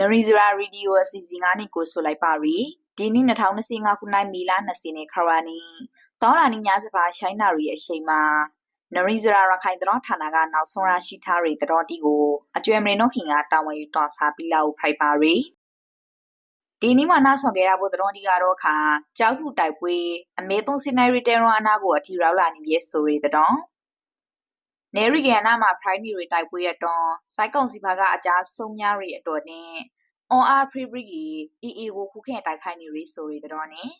နရီဇရာရေဒီယိုအစီအစဉ်ကနေကိုဆိုလိုက်ပါရီဒီနေ့2025ခုနှစ်မေလ20ရက်ခရနီတောလာနီညစပါရှိုင်းနာရီအချိန်မှာနရီဇရာရခိုင်တော်ဌာနကနောက်ဆုံးရရှိထားတဲ့တော်တီကိုအကျွဲမရင်တို့ခင်ကတာဝန်ယူတော်စားပြီးလောက်ဖိုက်ပါရီဒီနေ့မှနားဆောင်ကြရဖို့တော်တီကတော့ခါကြောက်ထုတိုက်ပွဲအမေသုံးစင်နိုင်ရီတဲရွန်အနာကိုအထီရောက်လာနေပြီဆိုရတဲ့တော် နေရီကန်နာမှာ prime တွေတိုက်ပွဲရတော့စိုက်ကောင်စီဘာကအကြားဆုံးများတွေအတော်နဲ့ on r free break အီအီကိုခုခင်တိုက်ခိုက်နေရဆိုရတဲ့နဲ့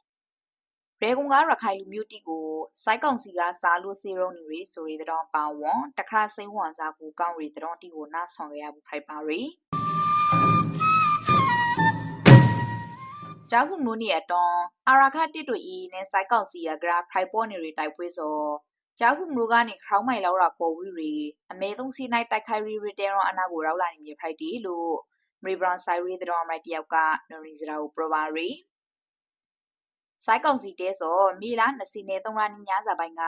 ရေကုံကရခိုင်လူမျိုးတီကိုစိုက်ကောင်စီကစားလို့စေရုံနေရဆိုရတဲ့ပါဝွန်တခါစိမ့်ဝန်စားကိုကောင်းရတဲ့တီကိုနားဆောင်ရဘူးဖိုက်ပါရီကြောက်မှုနိုးနေအတောအာရခတစ်တို့ဤနဲ့စိုက်ကောင်စီကဂရာဖိုက်ပေါ်နေရတိုက်ပွဲစော ကြောက်ခုမလို့ကနေခေါင်းမိုင်လောက်တာပေါ်ဝီရီအမေသုံးစီနိုင်တိုက်ခိုက်ရီရီတဲရောအနာကိုရောက်လာနေမြေဖိုက်တီလို့မရီဘရန်ဆိုင်ရီတဲ့တော်မိုက်တယောက်ကနော်ရီစရာကိုပရပါရီစိုက်ကောင်စီတဲဆိုမီလာ20နဲ့3ရနီညစာပိုင်းက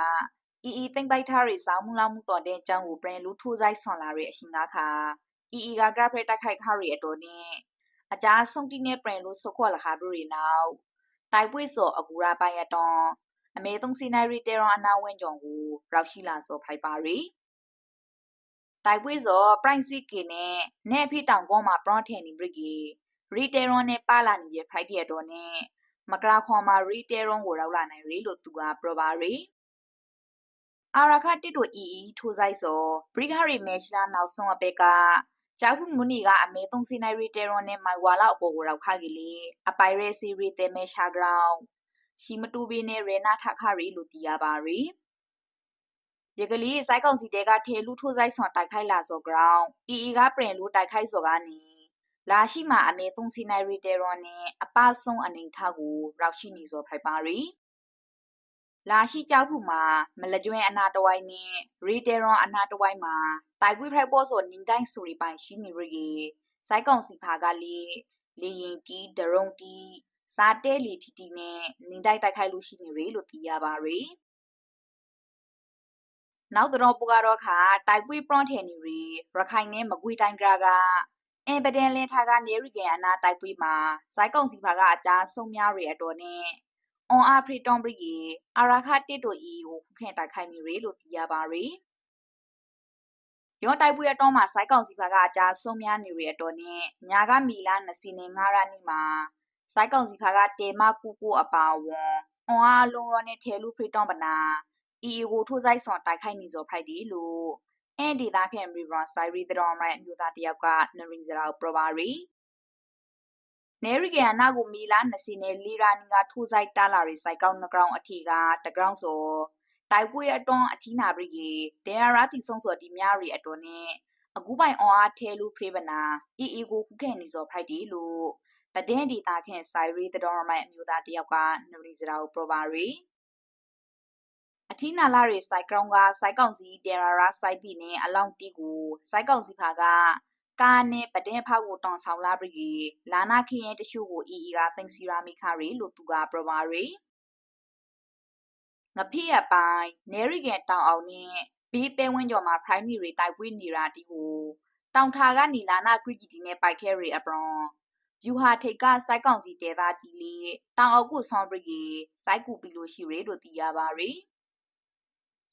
အီအီသိမ့်ပိုက်ထားရီစောင်းမှုလောက်မှုတော်တဲ့အကြောင်းကိုပြန်လူထိုးဆိုင်ဆွန်လာရဲ့အရှင်ကားခါအီအီကဂရဖက်တိုက်ခိုက်ခါရီအတော်နဲ့အကြဆုံးတိနဲ့ပြန်လို့ဆုတ်ခွက်လာခါတို့ရီနောက်တိုက်ပွဲစောအကူရာပိုင်ရတော့ အမေသုံးစီနိုင်ရီတေရွန်အနာဝင်းကြုံကိုရောက်ရှိလာစောဖိုက်ပါရီတိုက်ပွဲစောပရိုင်စီကင်းနဲ့နဲ့ဖိတောင်ကောမှာပရော့ထန်နီဘရစ်ကြီးရီတေရွန်နဲ့ပါလာနေပြဖိုက်တဲ့တော့နဲ့မကရာခွန်မှာရီတေရွန်ကိုရောက်လာနိုင်ရီလို့သူကပြောပါရီအာရခတစ်တို့အီအီထိုးဆိုင်စောဘရိဂဟာရီမက်ချ်လာနောက်ဆုံးအပက်ကကျောက်ခုမူနီကအမေသုံးစီနိုင်ရီတေရွန်နဲ့မိုင်ဝါလောက်အပေါ်ကိုရောက်ခခဲ့လေအပိုင်ရဲစီရီတေမဲရှာဂရောင်း ရှိမတူပင်းနဲ့ရေနာထခရီလို့တီးရပါရီဒီကလေးစိုက်ကောင်စီတဲကထဲလူထိုးဆိုင်ဆွန်တိုက်ခိုက်လာစောဂရောင်းအီအီကပရင်လူတိုက်ခိုက်စောကနေလာရှိမှာအမေသုံးစီနိုင်ရီတဲရွန်နဲ့အပဆုံးအနေထားကိုရောက်ရှိနေစောဖိုက်ပါရီလာရှိကြောက်ခုမှာမလကျွင်းအနာတဝိုင်းနဲ့ရီတဲရွန်အနာတဝိုင်းမှာတိုက်ပွေးဖိုက်ပေါ်စောနင်းတိုင်းဆိုရီပိုင်ရှိနေရီစိုက်ကောင်စီဖာကလေးလေရင်တီဒရုံတီ စားတဲလီတီတီနဲ့နင်းတိုက်တိုက်ခိုက်လို့ရှိနေရလို့သိရပါရယ်နောက်တော့ပူကတော့ခါတိုက်ပွေးပရွန်ထန်နေရီရခိုင်နဲ့မကွေတိုင်းကရာကအင်ပဒန်လင်ထားကနေရီကန်အနာတိုက်ပွေးမှာစိုက်ကောင်စီဖာကအကြားဆုံးများရအတော်နဲ့အွန်အာဖရီတွန်ဘရီအာရာခတစ်တို့ဤကိုခင်တိုက်ခိုက်နေရလို့သိရပါရယ်ရောတိုက်ပွဲအတော်မှာစိုက်ကောင်စီဘက်ကအကြားဆုံးများနေရအတော်နဲ့ညာကမီလာ20နဲ့9ရနီမှာ စိုက်ကောင်စီဖာကတေမကူကူအပါဝွန်အွန်အားလုံးရောနဲ့ထဲလူဖရီတောင်းပနာအီအီကိုထိုးဆိုင်ဆောင်တိုက်ခိုက်နေစောဖိုက်ဒီလို့အဲ့ဒီသားခင်ရီဘရွန်ဆိုင်ရီတော်မိုင်အမျိုးသားတယောက်ကနရီဇရာပရဘာရီနေရီကန်နာကိုမီလာ20နဲ့လီရာနီကထိုးဆိုင်တာလာရီစိုက်ကောင်းနှကောင်အထီကတကောင်စောတိုက်ပွဲအတွန်းအထီနာဘရီကေဒေယာရာတီဆုံစောဒီများရီအတွန်းနဲ့အခုပိုင်အွန်အားထဲလူဖရီဗနာအီအီကိုခုခဲနေစောဖိုက်ဒီလို့ ပဒင်းဒီတာခင်ဆိုင်ရီတတော်မိုင်အမျိုးသားတယောက်ကနရီစရာကိုပရပါရီအထီးနာလာရီစိုက်ကောင်ကစိုက်ကောင်စီတေရာရာစိုက်ပြီနဲ့အလောင်းတီကိုစိုက်ကောင်စီဖာကကာနဲ့ပဒင်းဖောက်ကိုတောင်ဆောင်လာပြီလာနာခရင်တရှုကိုအီအီကသင်စီရာမိခရီလို့သူကပရပါရီငဖိရပိုင်းနေရီကန်တောင်အောင်နဲ့ဘီးပဲဝင်းကျော်မှာ primary တိုက်ပွဲနေတာတီကိုတောင်ထာကနီလာနာဂရီဂျီတီနဲ့ပိုက်ခဲရီအပရွန် ယူဟာထိတ်ကစိုက်ကောင်စီတဲသားတီလီတောင်အောက်ကိုဆွန်ဘရီစိုက်ကူပီလိုရှိရဲလို့သိရပါရီ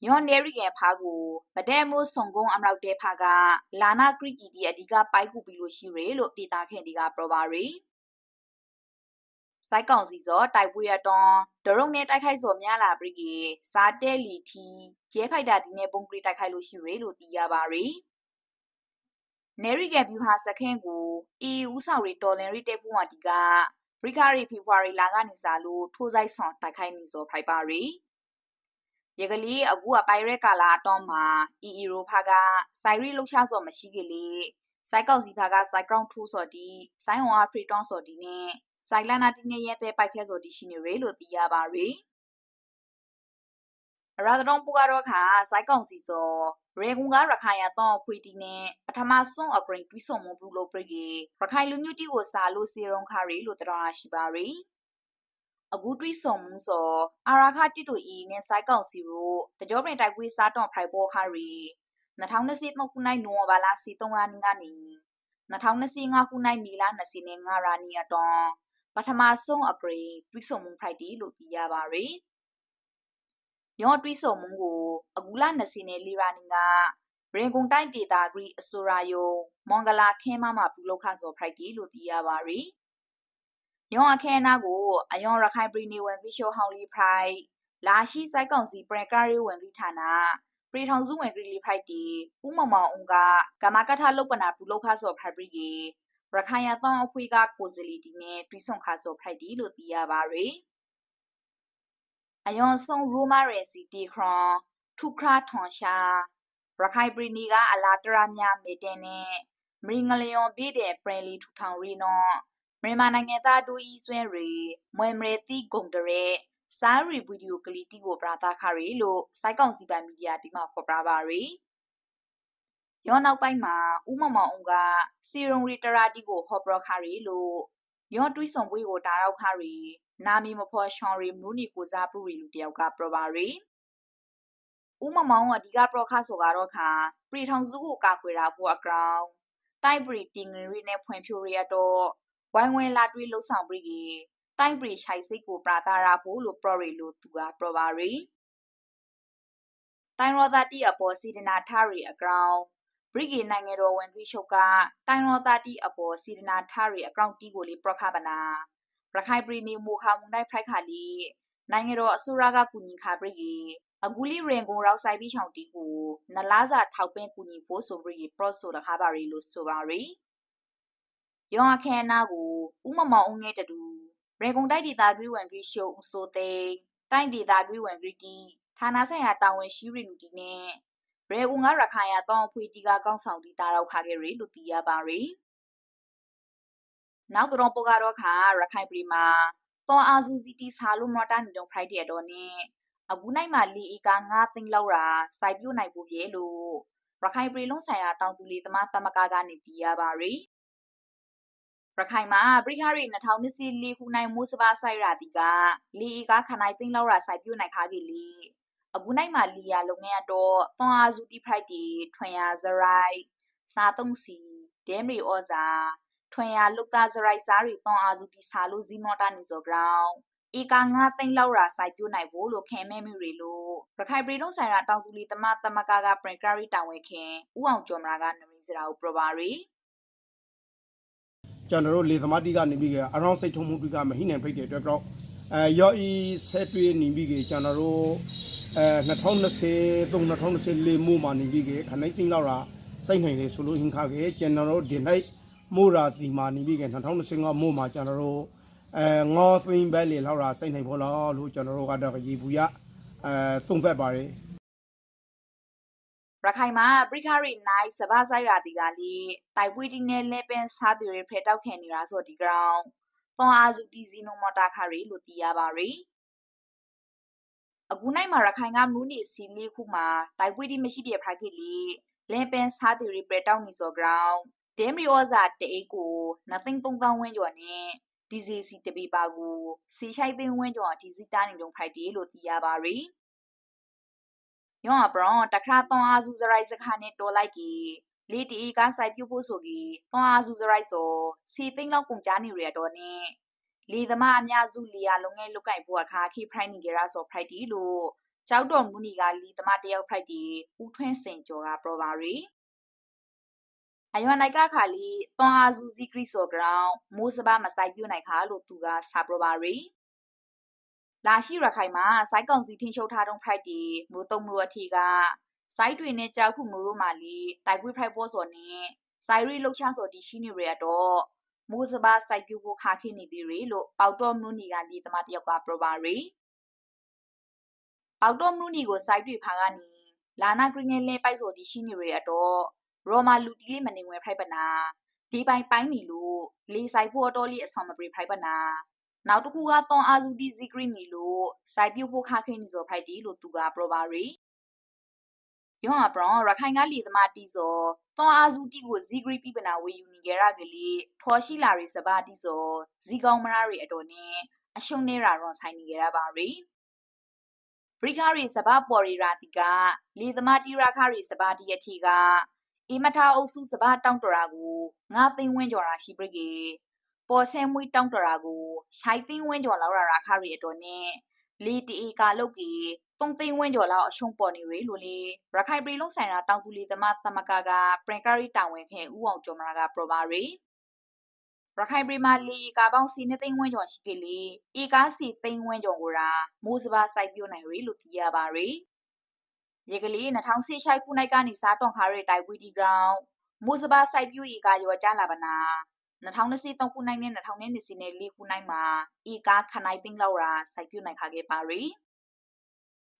ညွန်နေရီကဖာကိုဗဒဲမိုးစုံကုန်းအမလောက်တဲဖာကလာနာကရီဂျီတီအဓိကပိုက်ကူပီလိုရှိရဲလို့ပြည်သားခင်ဒီကပရပါရီစိုက်ကောင်စီစောတိုက်ပွဲရတွန်ဒရုံနဲ့တိုက်ခိုက်စောများလာပြီစားတဲလီတီကျဲဖိုက်တာဒီနဲ့ပုံကရီတိုက်ခိုက်လို့ရှိရဲလို့သိရပါရီ နေရီကဗျူဟာစခင်းကို EU ဆောင်ရီတော်လန်ရီတက်ဖူဝတီကဘရိခရီဖေဖော်ဝါရီလာကနေစားလို့ထိုးဆိုင်ဆောင်တိုက်ခိုက်နေစောဖိုက်ပါရီရကလေးအခုအပိုင်ရဲကာလာအတော့မှာ EU ရိုဖာကစိုင်ရီလှုပ်ရှားစောမရှိကလေးစိုက်ကောက်စီဖာကစိုက်ကောင်ထိုးစော်ဒီစိုင်းဝါဖရီတွန်စော်ဒီနဲ့စိုက်လနာတင်းရဲ့တဲ့ပိုက်ခဲစော်ဒီရှိနေရလို့သိရပါရီရာဒတော်ပူကတော့ခါစိုက်ကောင်စီစော ရေကွန်ကရခိုင်ရတော့ဖွေတီနဲ့ပထမဆုံးအဂရိန်တွီဆုံမှုဘူးလို့ပြကေရခိုင်လူမျိုးတီကိုစာလို့စီရုံခါရီလို့တော်ရှိပါရီအခုတွီဆုံမှုစောအာရာခတိတူအီနဲ့စိုက်ကောင်စီရိုတကြောပြင်တိုက်ကွေးစားတော့ဖိုင်ပေါ်ခါရီ2023ခုနှစ်နိုဝင်ဘာလ23ရက်နေ့ကနေ2025ခုနှစ်မီလ25ရာနီအတွန်ပထမဆုံးအပရိတွိဆုံမှုဖိုက်တီလို့သိရပါရ ယ်။ရောတွိဆုံမှုကိုအကူလာ24ရာနီကရင်ကုန်တိုက်ဒေတာဂရီအစိုးရယုံမွန်ဂလာခဲမမှာပြုလုပ်ခဆော်ဖိုက်တီလို့သိရပါရယ်။ရောအခဲနာကိုအယောင်ရခိုင်ပြည်နယ်ဝင်ပြီးရှိုဟောင်းလီဖိုက်လာရှိစိုက်ကောင်စီပရကာရီဝင်ပြီးဌာနပြည်ထောင်စုဝင်ဂရီလီဖိုက်တီဥမမောင်အုံကကမကထလုတ်ပနာပြုလုပ်ခဆော်ဖိုက်ပြီးရခိုင်ရသောအဖွေးကကိုစလီတီနဲ့တွိဆုံခဆော်ဖိုက်တီလို့သိရပါရယ် အယောင်ဆုံးရိုမာရဲစီတီခရွန်ထုခရာထွန်ရှာရခိုင်ပြည်နီကအလာတရာများမေတင်နဲ့မရင်းငလျော်ပြည့်တဲ့ပရလီထူထောင်ရီနော်မြန်မာနိုင်ငံသားတို့ဤဆွဲရီမွေမရေတိဂုံတရဲစားရီဗီဒီယိုကလီတီကိုပရာတာခရီလို့စိုက်ကောင်စီပိုင်မီဒီယာတီမှာဖော်ပြပါရီရောနောက်ပိုင်းမှာဥမမောင်အောင်ကစီရုံရီတရာတီကိုဟော့ပရခရီလို့ ရောတွေးဆောင်ပွေးကိုတာရောက်ခရီနာမီမဖော်ရှောင်းရီမူနီကိုစားပူရီလူတယောက်ကပရပါရီဥမမောင်အဓိကပရခဆိုကတော့ခါပြည်ထောင်စုကိုကာကွယ်တာဖို့အကောင်တိုက်ပရီတင်ရီနဲ့ဖွံ့ဖြိုးရတော့ဝိုင်းဝန်းလာတွေးလှုပ်ဆောင်ပြီးတိုက်ပရီရှိုက်စိတ်ကိုပရာတာရာဖို့လို့ပရရီလို့သူကပရပါရီတိုင်းရောသားတီအပေါ်စီဒနာထားရီအကောင် ဘရိဂေနိုင်ငံတော်ဝန်ကြီးချုပ်ကတိုင်းရောသားတီအပေါ်စီဒနာထားရီအကောင်တီကိုလေးပရခပနာရခိုင်ပြည်နယ်မူခါမုန်တိုင်းဖိုက်ခါလီနိုင်ငံတော်အစိုးရကကူညီခါဘရိဂေအကူလီရင်ကိုရောက်ဆိုင်ပြီးချောင်းတီကိုနလားစာထောက်ပင်းကူညီဖို့ဆိုပြီးပရော့ဆိုတခါပါရီလို့ဆိုပါရီယောအခဲနာကိုဥမမောင်ဦးငယ်တူရေကုန်တိုက်ဒေသဂရီဝန်ဂရီရှိုဦးဆိုတဲ့တိုင်းဒေသဂရီဝန်ဂရီတီဌာနဆိုင်ရာတာဝန်ရှိရီလူတီနဲ့ ရေကုန်ကရခိုင်ရတောင်းဖွေတီကကောင်းဆောင်တီတာတော့ခါခဲ့ရီလို့သိရပါရီနောက်တော့ပိုကတော့ခါရခိုင်ပြည်မှာတောအာဇူစီတီဆာလိုမတာနေတော့ဖိုက်တဲ့တော့နဲ့အခုနိုင်မှာလီအီက9သိန်းလောက်ရာစိုက်ပြို့နိုင်ဖို့ပြဲလို့ရခိုင်ပြည်လုံးဆိုင်ရာတောင်သူလီသမားသမဂကနေတည်ရပါရီရခိုင်မှာပရိခရီ2024ခုနိုင်မိုးစပါဆိုင်ရာတီကလီအီကခနိုင်သိန်းလောက်ရာစိုက်ပြို့နိုင်ခါကြီးလီ အခုနိုင်မှာလီယာလုံငယ်တော့သွန်အားစုတီဖိုက်တီထွန်ရဇရိုက်စားသုံးစီဒဲမရီဩဇာထွန်ရလုတ်သားဇရိုက်စားရီသွန်အားစုတီစာလို့ဇီမော်တာနေစောဂရောင်းဧက9သိန်းလောက်ရာစိုက်ပြိုးနိုင်ဖို့လို့ခင်မဲမိတွေလို့ရခိုင်ပြည်လုံးဆိုင်ရာတောင်သူလီတမသမကကပရင်ကရီတာဝန်ခင်ဥအောင်ကျော်မရာကနမီစရာကိုပြပါရီကျွန်တော်တို့လေသမားတိကနေပြီးကအရောင်းစိတ်ထုံမှုတိကမဟိနိုင်ဖိတ်တဲ့အတွက်တော့အဲရောဤဆက်တွေ့နေပြီးကကျွန်တော်တို့ အဲ2020 2024မို့မှာနေပြီးကခနိုင်သိန်းလောက်ရာစိတ်နိုင်လေဆိုလို့ဟင်ခါကေကျွန်တော်တို့ဒီနိုင်မို့ရာဒီမှာနေပြီးက2025မို့မှာကျွန်တော်တို့အဲငေါသိန်းပဲလေလောက်ရာစိတ်နိုင်ဖို့လို့လို့ကျွန်တော်တို့ကတော့ရေဘူးရအဲသုံးဖက်ပါတယ်ရခိုင်မှာပရိခရီနိုင်စဘာဆိုင်ရာတီကလေတိုက်ပွေးတီနဲ့လဲပင်စားသူတွေဖဲတောက်ခံနေတာဆိုဒီကောင်သွန်အားစုတီစီနိုမတာခရီလို့သိရပါရီ အခုနိုင်မှာရခိုင်ကမူးနေစီလေးခုမှာတိုက်ပွေးတီမရှိတဲ့ဖိုက်ခေလီလဲပင်စားသူတွေဖဲတောက်နေစောကောင်ဒဲမရီဩဇာတေအိကိုနသိန်း3000ဝန်းကျော်နဲ့ဒီစီစီတပီပါကိုစီရှိုက်သိန်းဝန်းကျော်ဒီစီတာနေကြုံဖိုက်တီလို့သိရပါရီယောအပရောတခါသွန်အားစုစရိုက်စခါနဲ့တော်လိုက်ကြီးလေတီကစိုက်ပြုတ်ဖို့ဆိုကြီးသွန်အားစုစရိုက်ဆိုစီသိန်းလောက်ကုန်ကြနေရတော့နဲ့ လေသမားအများစုလေယာလုံးငယ်လုတ်ကိုက်ဖို့အခါခိဖရိုက်နေကြရဆိုဖရိုက်တီလို့ကြောက်တော်မူနီကလေသမားတယောက်ဖရိုက်တီဦးထွန်းစင်ကျော်ကပရောပါရီအယွန်နိုင်ကခါလီသွန်အားစုစီကရီဆိုဂရောင်းမိုးစပါမဆိုင်ပြုတ်နိုင်ခါလို့သူကစာပရောပါရီလာရှိရခိုင်မှာစိုက်ကောင်စီထင်းချုပ်ထားတုံးဖိုက်တီမိုးတုံးမိုးအထီကစိုက်တွေနဲ့ကြောက်ခုမိုးတို့မှလီတိုက်ပွေးဖိုက်ပေါ်စော်နဲ့စိုက်ရီလှုပ်ရှားစော်တီရှိနေရတော့ မိုးစပါစိုက်ပြူကိုခါခိနေသေးရီလို့ပေါတော့မနုနီကလီသမားတယောက်ကပရပါရီပေါတော့မနုနီကိုစိုက်တွေဖာကနေလာနာဂရင်းငယ်လဲပိုက်စော်တီရှိနေရတော့ရောမာလူတီလေးမနေဝင်ဖိုက်ပနာဒီပိုင်ပိုင်းနီလို့လေဆိုင်ဖို့တော်လေးအဆောင်မပရိဖိုက်ပနာနောက်တစ်ခုကသွန်အာဇူတီဇီဂရီနီလို့စိုက်ပြုတ်ဖို့ခါခင်းနေစောဖိုက်တီလို့သူကပရောပါရီ ယောအပရောရခိုင်ကလီသမားတီစောသွန်အာဇူတီကိုဇီဂရီပြပနာဝေယူနေကြရကလေးထော်ရှိလာရီစပါတီစောဇီကောင်းမရရီအတော်နဲ့အရှုံနေရာရွန်ဆိုင်နေကြရပါရီဘရိခရီစပါပေါ်ရီရာတီကလီသမားတီရာခရီစပါတီအထီကအေမထားအုပ်စုစဘာတောင်းတရာကိုငါသိန်းဝင်းကျော်ရာရှိပရိကေပေါ်ဆဲမွေးတောင်းတရာကိုရှိုင်းသိန်းဝင်းကျော်လောက်ရာရာခရီအတော်နဲ့လီတီကာလုတ်ကီ သုံးသိန်းဝင်းကျော်လောက်အရှုံးပေါ်နေရလို့လေရခိုင်ပြည်လုံးဆိုင်ရာတောင်သူလီသမသမကကပရင်ကာရီတာဝန်ခဲဥအောင်ကျော်မရာကပရိုပါရီရခိုင်ပြည်မှာလီကာပေါင်းစီနှစ်သိန်းဝန်းကျော်ရှိခဲ့လေဧကားစီသိန်းဝန်းကျော်ကိုရာမိုးစဘာစိုက်ပြိုနိုင်ရလို့သိရပါရယ်ရေကလေး2010ရှိုက်ခုနိုင်ကနေစားတွန်ခါရတိုက်ဝီဒီဂရောင်းမိုးစဘာစိုက်ပြိုဧကာရောကြလာပါနာ2023ခုနိုင်နဲ့2020နဲ့၄ခုနိုင်မှာဧကာခနိုင်သိန်းလောက်ရာစိုက်ပြိုနိုင်ခါခဲ့ပါရယ်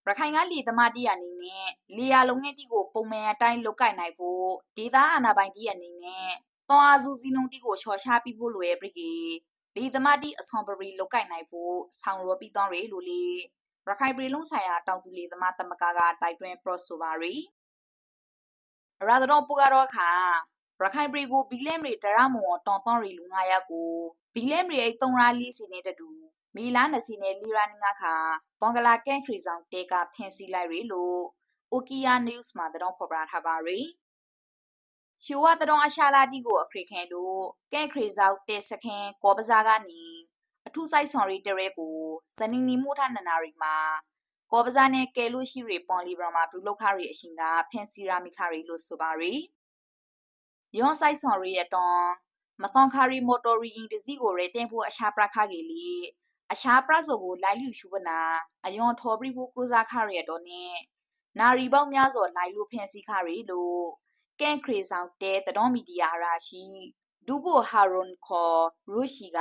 ရခိုင်ကလီသမတီအနေနဲ့လီယာလုံးနဲ့တီကိုပုံမှန်အတိုင်းလုတ်ကင်နိုင်ဖို့ဒေသအာဏာပိုင်တီအနေနဲ့သောအာဇူစီနုံတီကိုချော်ချပြီးဖို့လွယ်ပြီကေလီသမတီအဆွန်ပရီလုတ်ကင်နိုင်ဖို့ဆောင်ရောပြီးတော့ရလို့လေရခိုင်ပြည်လုံးဆိုင်ရာတောင်သူလီသမတမကကတိုက်တွန်းပရော့ဆိုပါရီရာဒတော့ပူကတော့ခါရခိုင်ပြည်ကိုဘီလဲမရီတရမွန်တောင်တောင်ရီလူငါရက်ကိုဘီလဲမရီအိသုံးရာလီစီနေတဲ့တူ မီလာနစီနဲ့လီရာနငါခါဘွန်ဂလာကန်ခရီဆောင်တေကဖင်စီလိုက်ရီလို့အိုကီယာနျူးစ်မှာတောင်ဖော်ပြထားပါရီရှူဝတ်တောင်အရှာလာတီကိုအခရိခဲတို့ကဲခရီဆောင်တေစခင်ကောပဇာကနေအထူးဆိုင်ဆောင်ရီတရဲကိုဇနီနီမို့ထနနာရီမှာကောပဇာနဲ့ကဲလို့ရှိရီပွန်လီဘရမှာဘလူလောက်ခရီအရှင်ကဖင်စီရာမီခရီလို့ဆိုပါရီယွန်ဆိုင်ဆောင်ရီရဲ့တောင်မသွန်ခါရီမိုတော်ရီရင်တစီကိုရဲတင်ဖို့အရှာပရခကေလီ အရှာပရဆိုကိုလိုက်လူရှုပနာအယွန်ထော်ပရီဖို့ကရူဇာခရီရဲ့တော့နဲ့နာရီပေါင်းများစွာလိုက်လူဖင်စီခရီလို့ကန့်ခရီဆောင်တဲတတော်မီဒီယာရာရှိဒူဘိုဟာရွန်ခေါ်ရူရှိက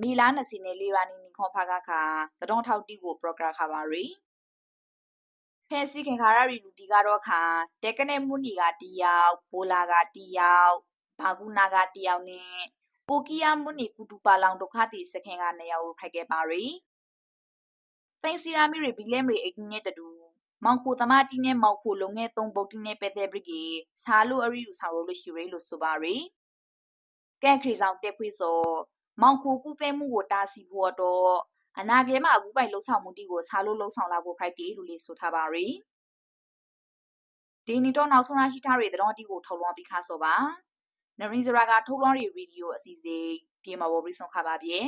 မီလာနစီနေလီရာနီနီခေါ်ဖာကခါတတော်ထောက်တီကိုပရိုဂရမ်ခါပါရီဖဲစီခင်ခါရရီလူတီကတော့ခါတက်ကနဲ့မူနီကတီယောက်ဘိုလာကတီယောက်ဘာကူနာကတီယောက်နဲ့ ပိုကီယာမူနီကူတူပါလောင်ဒုခတိစခင်ကနေယောက်ဖိုက်ခဲ့ပါရီသိစီရာမီရီဘီလဲမရီအိတ်နဲ့တူမောင်ကိုတမတီနဲ့မောင်ကိုလုံငယ်သုံးပုတ်တီနဲ့ပဲတဲ့ဘရဂီဆာလိုအရီယူဆောင်လို့ရှိရလို့ဆိုပါရီကဲခရီဆောင်တက်ခွေစောမောင်ကိုကူသဲမှုကိုတာစီဖို့တော့အနာပြေမှာအခုပိုင်လှုပ်ဆောင်မှုတီကိုဆာလိုလှုပ်ဆောင်လာဖို့ဖိုက်တီလို့လေးဆိုထားပါရီဒီနီတော့နောက်ဆုံးရရှိထားတဲ့တဲ့တော်တီကိုထုတ်လွှင့်ပြီးခါစောပါ နရီဇရာကထုတ်လွှင့်ရဗီဒီယိုအစီအစဉ်ဒီမှာပေါ်ပြီးဆုံးခါပါပြေ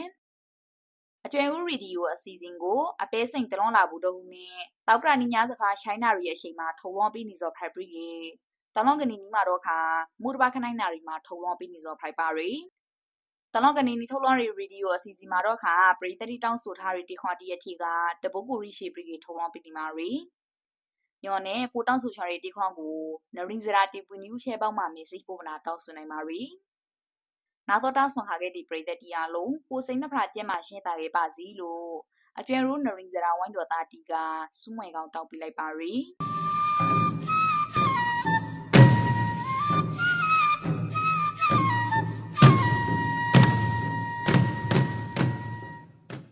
အကျွဲဦးရေဒီယိုအစီအစဉ်ကိုအပဲစိန်တလွန်လာဘူးတော့နဲ့တောက်ကရနီညာစကားရှိုင်းနာရီအချိန်မှာထုံဝေါပြီးနေစောဖိုက်ပရီကေတလွန်ကနီနီမှာတော့ခါမူတဘာခနိုင်နာရီမှာထုံဝေါပြီးနေစောဖိုက်ပါရီတလွန်ကနီနီထုတ်လွှင့်ရေဒီယိုအစီအစဉ်မှာတော့ခါပရိသတိတောင်းဆိုထားတဲ့တီခွန်တီအထီကတပုတ်ကူရီရှိပရီကေထုံဝေါပြီးနေမှာရီညော်နဲ့ကိုတောင်းဆိုချရတဲ့တီခွန်ကို နရင်းစရာတီပူနျူးရှဲပေါင်းမှာမေ့စိပို့မနာတောင်းဆိုနိုင်ပါရီနာတော်တာဆွန်ခါခဲ့ဒီပရိသတ်တီအားလုံးကိုစိန်နှဖရာကျဲမှာရှင်းတာခဲ့ပါစီလို့အကျွဲရိုးနရင်စရာဝိုင်းတော်သားတီကစူးမွေကောင်တောက်ပြလိုက်ပါရီ။